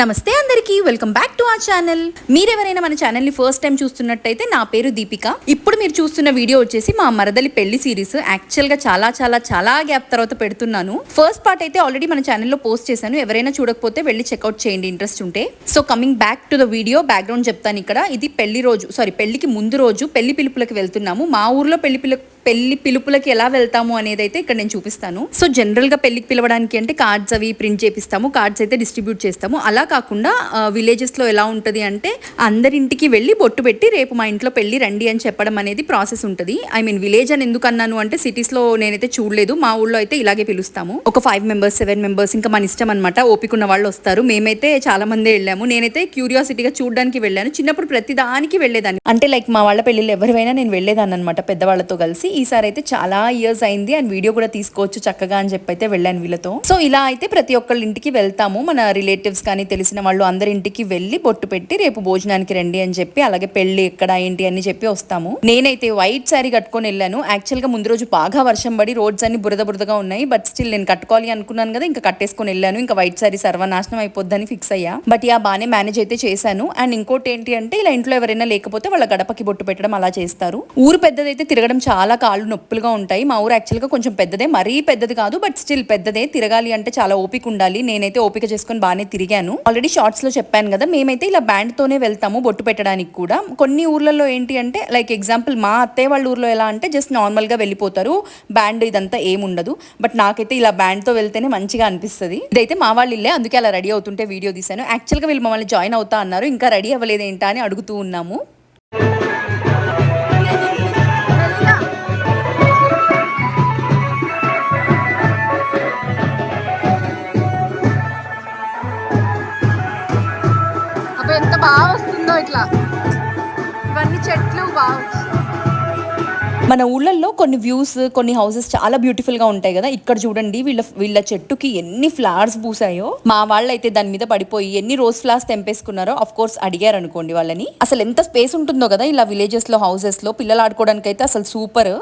నమస్తే అందరికీ welcome back to ఆ ఛానల్ మీరెవరైనా మన ఛానల్ని ఫస్ట్ టైం చూస్తున్నట్టయితే నా పేరు దీపిక. ఇప్పుడు మీరు చూస్తున్న వీడియో వచ్చేసి మా మరదలి పెళ్ళి సిరీస్ యాక్చువల్గా చాలా చాలా చాలా గ్యాప్ తర్వాత పెడుతున్నాను. ఫస్ట్ పార్ట్ అయితే ఆల్రెడీ మన ఛానల్లో పోస్ట్ చేశాను. ఎవరైనా చూడకపోతే వెళ్ళి చెక్అవుట్ చేయండి ఇంట్రెస్ట్ ఉంటే. So coming back to the video background చెప్తాను ఇక్కడ. ఇది పెళ్ళి రోజు సారీ పెళ్ళికి ముందు రోజు పెళ్ళి పిలుపులకు వెళ్తున్నాము. మా ఊర్లో పెళ్ళి పిలు పెళ్ళి పిలుపులకి ఎలా వెళ్తాము అనేది అయితే ఇక్కడ నేను చూపిస్తాను. సో జనరల్గా పెళ్ళికి పిలవడానికి అంటే కార్డ్స్ అవి ప్రింట్ చేపిస్తాము కార్డ్స్ అయితే డిస్ట్రిబ్యూట్ చేస్తాము. అలా కాకుండా విలేజెస్లో ఎలా ఉంటది అంటే అందరింటికి వెళ్ళి బొట్టు పెట్టి రేపు మా ఇంట్లో పెళ్ళి రండి అని చెప్పడం అనేది ప్రాసెస్ ఉంటుంది. ఐ మీన్ విలేజ్ అని ఎందుకు అన్నాను అంటే సిటీస్లో నేనైతే చూడలేదు. మా ఊళ్ళో అయితే ఇలాగే పిలుస్తాము. ఒక ఫైవ్ మెంబర్స్ సెవెన్ మెంబర్స్ ఇంకా మన ఇష్టం అనమాట ఓపిక ఉన్న వాళ్ళు వస్తారు. మేమైతే చాలా మంది వెళ్ళాము. నేనైతే క్యూరియాసిటీగా చూడడానికి వెళ్ళాను. చిన్నప్పుడు ప్రతి దానికి వెళ్ళేదాన్ని. అంటే లైక్ మా వాళ్ళ పెళ్ళిళ్ళు ఎవరివైనా నేను వెళ్ళేదాన్ని అనమాట పెద్దవాళ్ళతో కలిసి. ఈసారి అయితే చాలా ఇయర్స్ అయింది. అండ్ వీడియో కూడా తీసుకోవచ్చు చక్కగా అని చెప్పి అయితే వెళ్ళాను వీళ్ళతో. సో ఇలా అయితే ప్రతి ఒక్కళ్ళ ఇంటికి వెళ్తాము. మన రిలేటివ్స్ కానీ తెలిసిన వాళ్ళు అందరి ఇంటికి వెళ్ళి బొట్టు పెట్టి రేపు భోజనానికి రండి అని చెప్పి అలాగే పెళ్ళి ఎక్కడ ఏంటి అని చెప్పి వస్తాము. నేనైతే వైట్ శారీ కట్టుకొని వెళ్ళాను. యాక్చువల్గా ముందు రోజు బాగా వర్షం పడి రోడ్స్ అన్ని బురద బురదగా ఉన్నాయి. బట్ స్టిల్ నేను కట్టుకోవాలి అనుకున్నాను కదా ఇంకా కట్టేసుకొని వెళ్ళాను. ఇంకా వైట్ శారీ సర్వనాశనం అయిపోద్దని ఫిక్స్ అయ్యా. బట్ యా బాగానే మేనేజ్ అయితే చేశాను. అండ్ ఇంకోటి ఏంటి అంటే ఇలా ఇంట్లో ఎవరైనా లేకపోతే వాళ్ళ గడపకి బొట్టు పెట్టడం అలా చేస్తారు. ఊరు పెద్దదైతే తిరగడం చాలా కాళ్ళు నొప్పులుగా ఉంటాయి. మా ఊరు యాక్చువల్గా కొంచెం పెద్దదే. మరీ పెద్దది కాదు బట్ స్టిల్ పెద్దదే. తిరగాలి అంటే చాలా ఓపిక ఉండాలి. నేనైతే ఓపిక చేసుకొని బాగానే తిరిగాను. ఆల్రెడీ షార్ట్స్లో చెప్పాను కదా మేమైతే ఇలా బ్యాండ్తోనే వెళ్తాము బొట్టు పెట్టడానికి కూడా. కొన్ని ఊర్లలో ఏంటి అంటే లైక్ ఎగ్జాంపుల్ మా అత్తయ్య వాళ్ళ ఊర్లో ఎలా అంటే జస్ట్ నార్మల్గా వెళ్ళిపోతారు. బ్యాండ్ ఇదంతా ఏముండదు బట్ నాకైతే ఇలా బ్యాండ్తో వెళ్తేనే మంచిగా అనిపిస్తుంది. ఇదైతే మా వాళ్ళు ఇల్లే అందుకే అలా రెడీ అవుతుంటే వీడియో తీశాను. యాక్చువల్గా వీళ్ళు మమ్మల్ని జాయిన్ అవుతా అన్నారు. ఇంకా రెడీ అవ్వలేదు ఏంటా అని అడుగుతూ ఉన్నాము. మన ఊళ్ళల్లో కొన్ని వ్యూస్ కొన్ని హౌసెస్ చాలా బ్యూటిఫుల్గా ఉంటాయి కదా. ఇక్కడ చూడండి వీళ్ళ వీళ్ళ చెట్టుకి ఎన్ని ఫ్లవర్స్ పూసాయో. మా వాళ్ళు అయితే దాని మీద పడిపోయి ఎన్ని రోజ్ ఫ్లవర్స్ తెంపేసుకున్నారో అఫ్ కోర్స్ అడిగారు అనుకోండి వాళ్ళని. అసలు ఎంత స్పేస్ ఉంటుందో కదా ఇలా విలేజెస్లో హౌసెస్లో పిల్లలు ఆడుకోవడానికి అయితే అసలు సూపర్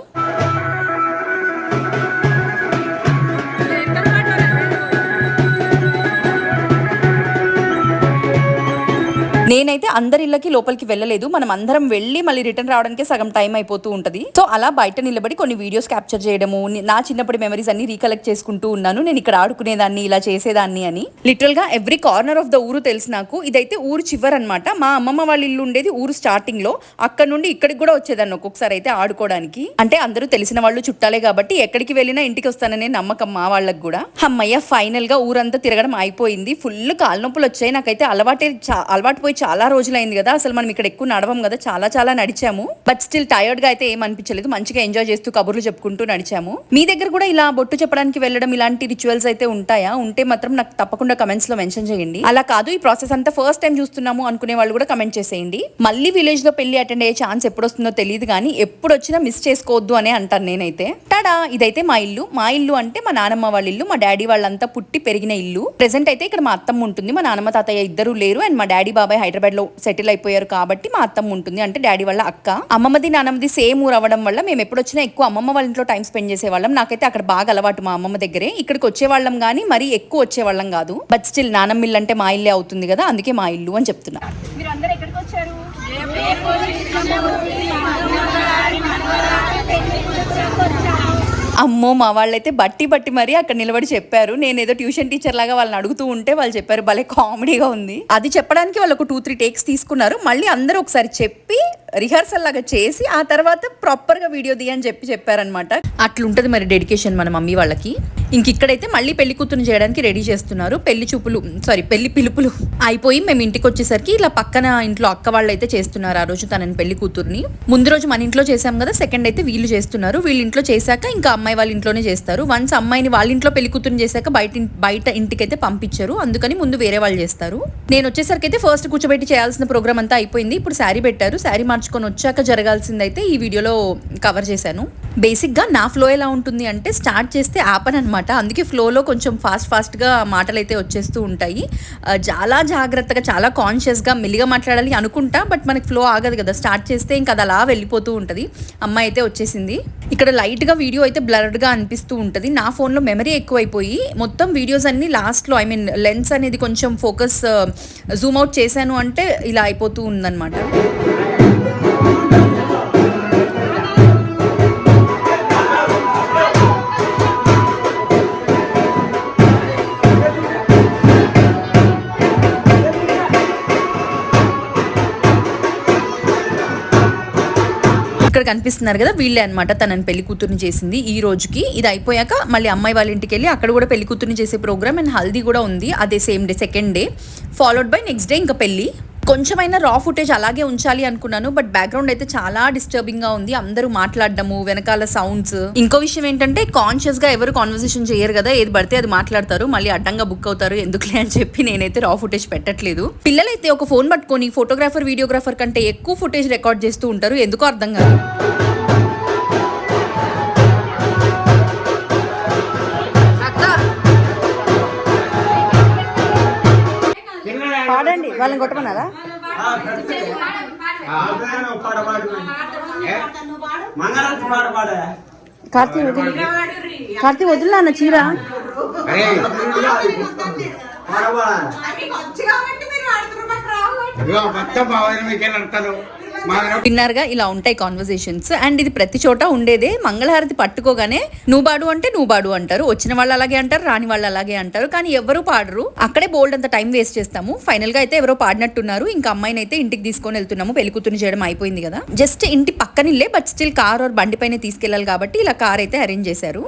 నేనైతే అందరి ఇళ్ళకి లోపలికి వెళ్ళలేదు. మనం అందరం వెళ్ళి మళ్ళీ రిటర్న్ రావడానికి సగం టైం అయిపోతూ ఉంటది. సో అలా బయట నిలబడి కొన్ని వీడియోస్ క్యాప్చర్ చేయడము నా చిన్నప్పటి మెమరీస్ అన్ని రీకలెక్ట్ చేసుకుంటూ ఉన్నాను. నేను ఇక్కడ ఆడుకునేదాన్ని ఇలా చేసేదాన్ని అని. లిటరల్గా ఎవ్రీ కార్నర్ ఆఫ్ ద ఊరు తెలుసు నాకు. ఇదైతే ఊరు చివరి అనమాట మా అమ్మమ్మ వాళ్ళ ఇల్లు ఉండేది ఊరు స్టార్టింగ్లో. అక్కడ నుండి ఇక్కడికి కూడా వచ్చేదాన్ని ఒక్కొక్కసారి అయితే ఆడుకోవడానికి. అంటే అందరూ తెలిసిన వాళ్ళు చుట్టాలే కాబట్టి ఎక్కడికి వెళ్ళినా ఇంటికి వస్తాననే నమ్మకం మా వాళ్ళకి కూడా. అమ్మయ్య ఫైనల్గా ఊరంతా తిరగడం అయిపోయింది. ఫుల్ కాలు నొప్పులు వచ్చాయి. నాకైతే అలవాటే చా- అలవాటు పోయి చాలా రోజులైంది కదా అసలు మనం ఇక్కడ ఎక్కువ నడవం కదా చాలా చాలా నడిచాము. బట్ స్టిల్ టైర్డ్గా అయితే ఏం అనిపించలేదు. మంచిగా ఎంజాయ్ చేస్తూ కబుర్లు చెప్పుకుంటూ నడిచాము. మీ దగ్గర కూడా ఇలా బొట్టు చెప్పడానికి వెళ్ళడం ఇలాంటి రిచువల్స్ అయితే ఉంటాయా? ఉంటే మాత్రం నాకు తప్పకుండా కమెంట్స్లో మెన్షన్ చేయండి. అలా కాదు ఈ ప్రాసెస్ అంతా ఫస్ట్ టైం చూస్తున్నాము అనుకునే వాళ్ళు కూడా కమెంట్ చేసేయండి. మళ్ళీ విలేజ్లో పెళ్ళి అటెండ్ అయ్యే ఛాన్స్ ఎప్పుడు వస్తుందో తెలియదు కానీ ఎప్పుడు వచ్చినా మిస్ చేసుకోవద్దు అనే అంటాను నేనైతే. టడా ఇదైతే మా ఇల్లు. మా ఇల్లు అంటే మా నానమ్మ వాళ్ళ ఇల్లు మా డాడీ వాళ్ళంతా పుట్టి పెరిగిన ఇల్లు. ప్రెసెంట్ అయితే ఇక్కడ మా అత్తమ్మ ఉంటుంది మా నానమ్మ తాతయ్య ఇద్దరు లేరు. అండ్ మా డాడీ బాబాయ్ హైదరాబాద్లో సెటిల్ అయిపోయారు కాబట్టి మా అత్తమ్మ ఉంటుంది అంటే డాడీ వాళ్ళ అక్క అమ్మమ్మది నానమ్మది సేమ్ ఊరు అవ్వడం వల్ల మేము ఎప్పుడు వచ్చినా ఎక్కువ అమ్మమ్మ వాళ్ళ ఇంట్లో టైం స్పెండ్ చేసేవాళ్ళం నాకైతే అక్కడ బాగా అలవాటు మా అమ్మమ్మ దగ్గరే ఇక్కడికి వచ్చేవాళ్ళం కానీ మరీ ఎక్కువ వచ్చేవాళ్ళం కాదు బట్ స్టిల్ నానమ్మ ఇల్లు అంటే మా ఇల్లే అవుతుంది కదా అందుకే మా ఇల్లు అని చెప్తున్నా వచ్చారు అమ్మో మా వాళ్ళైతే బట్టి బట్టి మరీ అక్కడ నిలబడి చెప్పారు. నేను ఏదో ట్యూషన్ టీచర్ లాగా వాళ్ళని అడుగుతూ ఉంటే వాళ్ళు చెప్పారు భలే కామెడీగా ఉంది. అది చెప్పడానికి వాళ్ళు ఒక టూ త్రీ టేక్స్ తీసుకున్నారు. మళ్ళీ అందరూ ఒకసారి చెప్పి రిహార్సల్ లాగా చేసి ఆ తర్వాత ప్రాపర్గా వీడియో ది అని చెప్పి చెప్పారనమాట అట్లుంటది మరి డెడికేషన్ మన మమ్మీ వాళ్ళకి. ఇంక ఇక్కడైతే మళ్ళీ పెళ్ళి కూతురు చేయడానికి రెడీ చేస్తున్నారు. పెళ్ళి చూపులు సారీ పెళ్ళి పిలుపులు అయిపోయి మేము ఇంటికి వచ్చేసరికి ఇలా పక్కన ఇంట్లో అక్క వాళ్ళు అయితే చేస్తున్నారు ఆ రోజు తనని పెళ్ళి కూతుర్ని. ముందు రోజు మన ఇంట్లో చేసాం కదా సెకండ్ అయితే వీళ్ళు చేస్తున్నారు. వీళ్ళ ఇంట్లో చేశాక ఇంకా అమ్మాయి వాళ్ళ ఇంట్లోనే చేస్తారు. వన్స్ అమ్మాయిని వాళ్ళ ఇంట్లో పెళ్ళి కూతురుని చేశాక బయట బయట ఇంటికైతే పంపించారు. అందుకని ముందు వేరే వాళ్ళు చేస్తారు. నేను వచ్చేసరికి అయితే ఫస్ట్ కూర్చోబెట్టి చేయాల్సిన ప్రోగ్రామ్ అంతా అయిపోయింది. ఇప్పుడు శారీ పెట్టారు. శారీ మార్చుకొని వచ్చాక జరగాల్సిందైతే ఈ వీడియోలో కవర్ చేశాను. బేసిక్గా నా ఫ్లో ఎలా ఉంటుంది అంటే స్టార్ట్ చేస్తే ఆపన్ అనమాట అందుకే ఫ్లోలో కొంచెం ఫాస్ట్ ఫాస్ట్గా మాటలు అయితే వచ్చేస్తూ ఉంటాయి. చాలా జాగ్రత్తగా చాలా కాన్షియస్గా మెల్లిగా మాట్లాడాలి అనుకుంటా బట్ మనకి ఫ్లో ఆగదు కదా. స్టార్ట్ చేస్తే ఇంకా అది అలా వెళ్ళిపోతూ ఉంటుంది. అమ్మాయి అయితే వచ్చేసింది. ఇక్కడ లైట్గా వీడియో అయితే బ్లర్డ్గా అనిపిస్తూ ఉంటుంది. నా ఫోన్లో మెమరీ ఎక్కువైపోయి మొత్తం వీడియోస్ అన్ని లాస్ట్లో ఐ మీన్ లెన్స్ అనేది కొంచెం ఫోకస్ జూమ్ అవుట్ చేశాను అంటే ఇలా అయిపోతూ ఉందన్నమాట. ఇక్కడ కనిపిస్తున్నారు కదా వీళ్ళే అనమాట తనని పెళ్ళి కూతురుని చేసింది ఈ రోజుకి. ఇది అయిపోయాక మళ్ళీ అమ్మాయి వాళ్ళ ఇంటికి వెళ్ళి అక్కడ కూడా పెళ్ళి కూతురుని చేసే ప్రోగ్రామ్ అండ్ హల్దీ కూడా ఉంది అదే same day second day. Followed by next day ఇంకా పెళ్ళి. కొంచెమైనా రా ఫుటేజ్ అలాగే ఉంచాలి అనుకున్నాను బట్ బ్యాక్గ్రౌండ్ అయితే చాలా డిస్టర్బింగ్గా ఉంది. అందరూ మాట్లాడడము వెనకాల సౌండ్స్ ఇంకో విషయం ఏంటంటే కాన్షియస్గా ఎవరు కాన్వర్సేషన్ చేయరు కదా ఏది పడితే అది మాట్లాడతారు. మళ్ళీ అడ్డంగా బుక్ అవుతారు ఎందుకులే అని చెప్పి నేనైతే రా ఫుటేజ్ పెట్టట్లేదు. పిల్లలైతే ఒక ఫోన్ పట్టుకొని ఫోటోగ్రాఫర్ వీడియోగ్రాఫర్ కంటే ఎక్కువ ఫుటేజ్ రికార్డ్ చేస్తూ ఉంటారు. ఎందుకో అర్థం కాదు. వాళ్ళని కొట్టమన్నారా? మంగళారతి పాట పాడ కార్తీ వదిలి. కార్తీ వదిలినా అన్న చీర. మొత్తం బాగా మీకే నడతాను మా విన్నారుగా ఇలా ఉంటాయి కాన్వర్సేషన్స్ అండ్ ఇది ప్రతి చోట ఉండేదే. మంగళహారతి పట్టుకోగానే నువ్వు బాడు అంటే నువ్వు బాడు అంటారు. వచ్చిన వాళ్ళు అలాగే అంటారు రాని వాళ్ళు అలాగే అంటారు. కానీ ఎవరు పాడరు. అక్కడే బోల్డ్ అంత టైం వేస్ట్ చేస్తాము. ఫైనల్గా అయితే ఎవరో పాడినట్టున్నారు. ఇంకా అమ్మాయిని అయితే ఇంటికి తీసుకొని వెళ్తున్నాము. పెళ్ళికూతురు చేయడం అయిపోయింది కదా. జస్ట్ ఇంటి పక్కనిల్లే బట్ స్టిల్ కార్ ఆర్ బండి పైన తీసుకెళ్ళాలి కాబట్టి ఇలా కార్ అయితే అరేంజ్ చేశారు.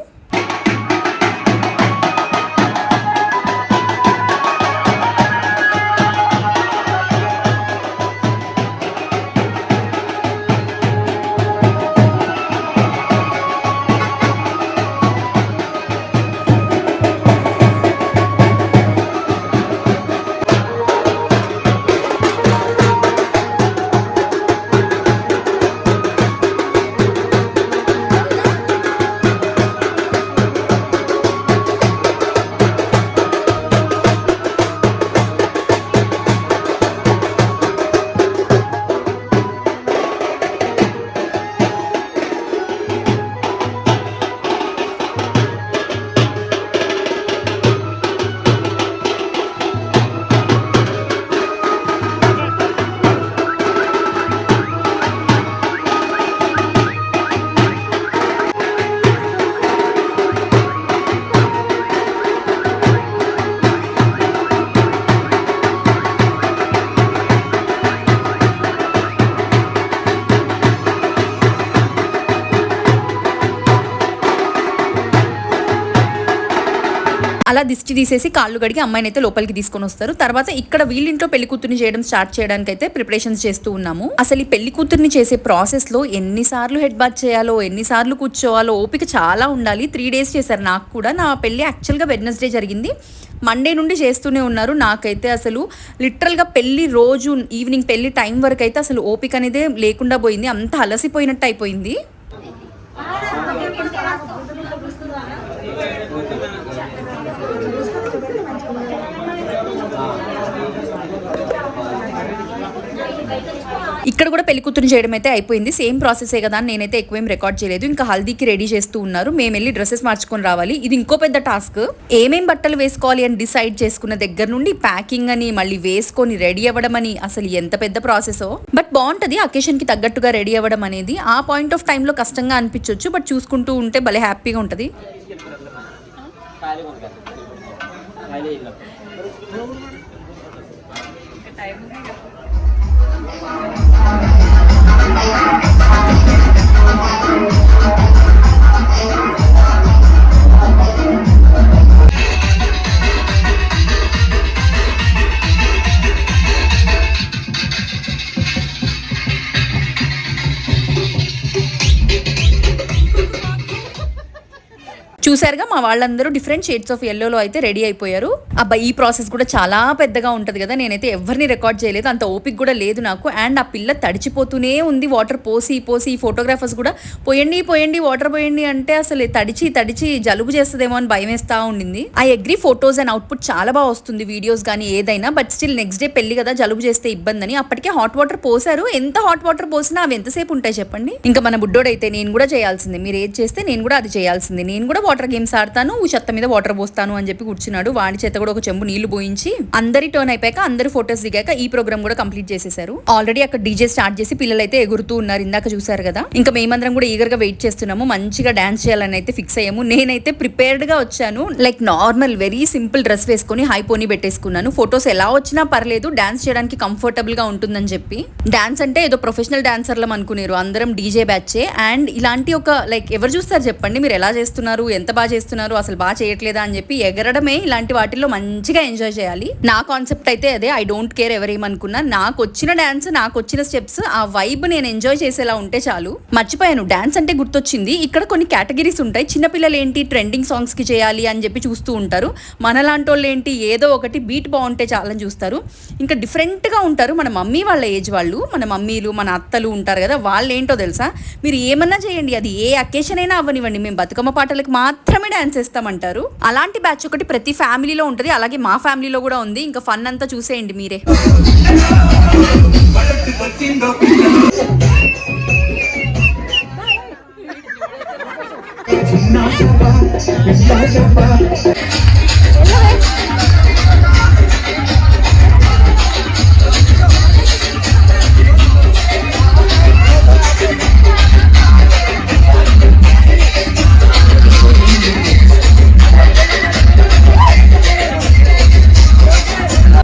అలా దిష్టి తీసేసి కాళ్ళు గడిగి అమ్మాయిని అయితే లోపలికి తీసుకొని వస్తారు. తర్వాత ఇక్కడ వీళ్ళింట్లో పెళ్ళి కూతుర్ని చేయడం స్టార్ట్ చేయడానికి అయితే ప్రిపరేషన్స్ చేస్తూ ఉన్నాము. అసలు ఈ పెళ్ళి కూతుర్ని చేసే ప్రాసెస్లో ఎన్నిసార్లు హెడ్ బాత్ చేయాలో ఎన్నిసార్లు కూర్చోవాలో ఓపిక చాలా ఉండాలి. త్రీ డేస్ చేశారు నాకు కూడా. నా పెళ్ళి యాక్చువల్గా వెడ్నెస్డే జరిగింది. మండే నుండి చేస్తూనే ఉన్నారు. నాకైతే అసలు లిటరల్గా పెళ్ళి రోజు ఈవినింగ్ పెళ్ళి టైం వరకు అయితే అసలు ఓపిక అనేది లేకుండా పోయింది. అంత అలసిపోయినట్టు అయిపోయింది. ఇక్కడ కూడా పెళ్ళి కూతురు చేయడం అయితే అయిపోయింది. సేమ్ ప్రాసెసే కదా అని నేనైతే ఎక్కువేం రికార్డ్ చేయలేదు. ఇంకా హల్దీకి రెడీ చేస్తూ ఉన్నారు. మేము వెళ్ళి డ్రెస్సెస్ మార్చుకొని రావాలి. ఇది ఇంకో పెద్ద టాస్క్ ఏమేం బట్టలు వేసుకోవాలి అని డిసైడ్ చేసుకున్న దగ్గర నుండి ప్యాకింగ్ అని మళ్ళీ వేసుకొని రెడీ అవ్వడం అని అసలు ఎంత పెద్ద ప్రాసెసో బట్ బాగుంటది. అకేషన్కి తగ్గట్టుగా రెడీ అవ్వడం అనేది. ఆ పాయింట్ ఆఫ్ టైంలో కష్టంగా అనిపించవచ్చు బట్ చూసుకుంటూ ఉంటే భలే హ్యాపీగా ఉంటుంది. അതിലില്ല ടൈം చూసారుగా మా వాళ్ళందరూ డిఫరెంట్ షేడ్స్ ఆఫ్ ఎల్లోలో అయితే రెడీ అయిపోయారు. అబ్బా ఈ ప్రాసెస్ కూడా చాలా పెద్దగా ఉంటుంది కదా నేనైతే ఎవరిని రికార్డ్ చేయలేదు అంత ఓపిక కూడా లేదు నాకు. అండ్ ఆ పిల్ల తడిచిపోతూనే ఉంది వాటర్ పోసి పోసి ఈ ఫోటోగ్రాఫర్స్ కూడా పోయండి పోయండి వాటర్ పోయండి అంటే అసలు తడిచి తడిచి జలుబు చేస్తుందేమో అని భయం ఉండింది. I agree photos and output చాలా బాగా వస్తుంది వీడియోస్ కానీ ఏదైనా బట్ స్టిల్ నెక్స్ట్ డే పెళ్ళి కదా జలుబు చేస్తే ఇబ్బంది అని అప్పటికే హాట్ వాటర్ పోసారు ఎంత హాట్ వాటర్ పోసినా అవి ఎంతసేపు ఉంటాయి చెప్పండి? ఇంకా మన బుడ్డోడైతే నేను కూడా చేయాల్సింది మీరు ఏది చేస్తే నేను కూడా అది చేయాల్సింది. నేను కూడా వాటర్ వాటర్ గేమ్స్ ఆడతాను చెత్త మీద వాటర్ పోస్తాను అని చెప్పి కూర్చున్నాడు. వాడి చేత కూడా ఒక చెంబు నీళ్ళు పోయించి అందరి టర్న్ అయిపోయాక అందరి ఫొటోస్ దిగాక ఈ ప్రోగ్రామ్ కూడా కంప్లీట్ చేసేసారు ఆల్రెడీ అక్కడ డీజే స్టార్ట్ చేసి పిల్లలు అయితే ఎగురుతూ ఉన్నారు. ఇందాక చూసారు కదా. ఇంకా మేమందరం కూడా ఈగర్గా వెయిట్ చేస్తున్నాము. మంచిగా డాన్స్ చేయాలని అయితే ఫిక్స్ అయ్యాము. నేనైతే ప్రిపేర్డ్గా వచ్చాను. Like normal very simple dress వేసుకుని హై పోనీ పెట్టేసుకున్నాను. ఫొటోస్ ఎలా వచ్చినా పర్లేదు. డాన్స్ చేయడానికి కంఫర్టబుల్గా ఉంటుందని చెప్పి. డాన్స్ అంటే ఏదో ప్రొఫెషనల్ డాన్సర్లం అనుకునేరు. అందరం డీజే బ్యాచే అండ్ ఇలాంటి ఒక లైక్ ఎవరు చూస్తారు చెప్పండి. మీరు ఎలా చేస్తున్నారు? ఎంత ఎంత బాగా చేస్తున్నారు అసలు బాగా చేయట్లేదా అని చెప్పి ఎగరడమే ఇలాంటి వాటిల్లో మంచిగా ఎంజాయ్ చేయాలి. నా కాన్సెప్ట్ అయితే అదే ఐ డోంట్ కేర్ ఎవరేమనుకున్నా నాకు వచ్చిన డాన్స్ నాకు వచ్చిన స్టెప్స్ ఆ వైబ్ నేను ఎంజాయ్ చేసేలా ఉంటే చాలు. మర్చిపోయాను డాన్స్ అంటే గుర్తొచ్చింది. ఇక్కడ కొన్ని కేటగిరీస్ ఉంటాయి. చిన్నపిల్లలు ఏంటి ట్రెండింగ్ సాంగ్స్కి చేయాలి అని చెప్పి చూస్తూ ఉంటారు. మనలాంటి వాళ్ళు ఏంటి ఏదో ఒకటి బీట్ బాగుంటే చాలని చూస్తారు. ఇంకా డిఫరెంట్గా ఉంటారు మన మమ్మీ వాళ్ళ ఏజ్ వాళ్ళు. మన మమ్మీలు మన అత్తలు ఉంటారు కదా వాళ్ళు ఏంటో తెలుసా? మీరు ఏమన్నా చేయండి. అది ఏ అకేషన్ అయినా అవ్వనివ్వండి. మేము బతుకమ్మ పాటలకు మాత్రం మాత్రమే డాన్స్ చేస్తామంటారు. అలాంటి బ్యాచ్ ఒకటి ప్రతి ఫ్యామిలీలో ఉంటుంది. అలాగే మా ఫ్యామిలీలో కూడా ఉంది. ఇంకా ఫన్ అంతా చూసేయండి మీరే.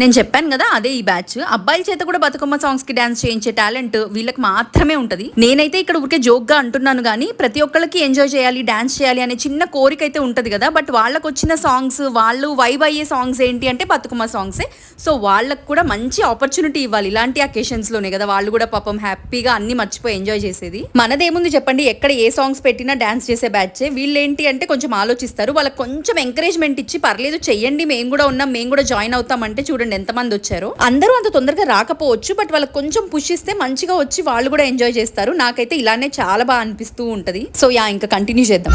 నేను చెప్పాను కదా అదే ఈ బ్యాచ్ అబ్బాయిల చేత కూడా బతుకమ్మ సాంగ్స్కి డాన్స్ చేయించే టాలెంట్ వీళ్ళకి మాత్రమే ఉంటది. నేనైతే ఇక్కడ ఊరికే జోక్గా అంటున్నాను కానీ ప్రతి ఒక్కళ్ళకి ఎంజాయ్ చేయాలి డాన్స్ చేయాలి అనే చిన్న కోరిక అయితే ఉంటది కదా బట్ వాళ్ళకి వచ్చిన సాంగ్స్ వాళ్ళు వైబ్ అయ్యే సాంగ్స్ ఏంటి అంటే బతుకమ్మ సాంగ్సే సో వాళ్ళకి కూడా మంచి ఆపర్చునిటీ ఇవ్వాలి ఇలాంటి అకేషన్స్లోనే కదా వాళ్ళు కూడా పాపం హ్యాపీగా అన్ని మర్చిపోయి ఎంజాయ్ చేసేది. మనదేముంది చెప్పండి ఎక్కడ ఏ సాంగ్స్ పెట్టినా డాన్స్ చేసే బ్యాచే వీళ్ళు ఏంటి అంటే కొంచెం ఆలోచిస్తారు వాళ్ళకి కొంచెం ఎంకరేజ్మెంట్ ఇచ్చి పర్లేదు చెయ్యండి మేము కూడా ఉన్నాం మేము కూడా జాయిన్ అవుతాం అంటే చూడండి ఎంతమంది వచ్చారో. అందరూ అంత తొందరగా రాకపోవచ్చు బట్ వాళ్ళకి కొంచెం పుష్ ఇస్తే మంచిగా వచ్చి వాళ్ళు కూడా ఎంజాయ్ చేస్తారు. నాకైతే ఇలానే చాలా బాగా అనిపిస్తూ ఉంటది. సో యా ఇంకా కంటిన్యూ చేద్దాం.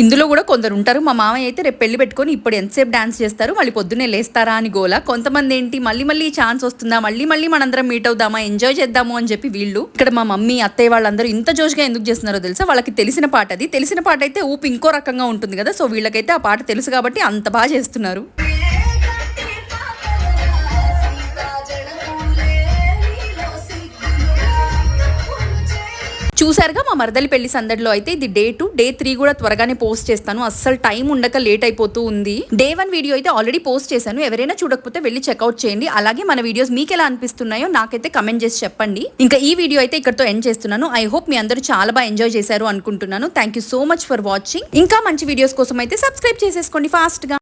ఇందులో కూడా కొందరు ఉంటారు. మా మామయ్య అయితే రేపు పెళ్ళి పెట్టుకొని ఇప్పుడు ఎంతసేపు డాన్స్ చేస్తారు? మళ్ళీ పొద్దున్నే లేస్తారా అని గోల. కొంతమంది ఏంటి? మళ్ళీ మళ్ళీ ఛాన్స్ వస్తుందా? మళ్ళీ మళ్ళీ మనందరం మీట్ అవుదామా? ఎంజాయ్ చేద్దాము అని చెప్పి వీళ్ళు ఇక్కడ మా మమ్మీ అత్తయ్య వాళ్ళందరూ ఇంత జోష్గా ఎందుకు చేస్తున్నారో తెలుసా? వాళ్ళకి తెలిసిన పాట అది. తెలిసిన పాట అయితే ఊపు ఇంకో రకంగా ఉంటుంది కదా? సో వీళ్ళకైతే ఆ పాట తెలుసు కాబట్టి అంత బాగా చేస్తున్నారు. చూసారుగా మా మరదలి పెళ్ళి సందడిలో అయితే ఇది డే టూ డే త్రీ కూడా త్వరగానే పోస్ట్ చేస్తాను. అస్సలు టైం ఉండక లేట్ అయిపోతూ ఉంది. డే వన్ వీడియో అయితే ఆల్రెడీ పోస్ట్ చేశాను. ఎవరైనా చూడకపోతే వెళ్ళి చెక్అవుట్ చేయండి. అలాగే మన వీడియోస్ మీకు ఎలా అనిపిస్తున్నాయో నాకైతే కమెంట్ చేసి చెప్పండి. ఇంకా ఈ వీడియో అయితే ఇక్కడతో ఎండ్ చేస్తున్నాను. ఐ హోప్ మీ అందరూ చాలా బాగా ఎంజాయ్ చేశారు అనుకుంటున్నాను. Thank you so much for watching ఇంకా మంచి వీడియోస్ కోసం అయితే సబ్స్క్రైబ్ చేసేసుకోండి ఫాస్ట్గా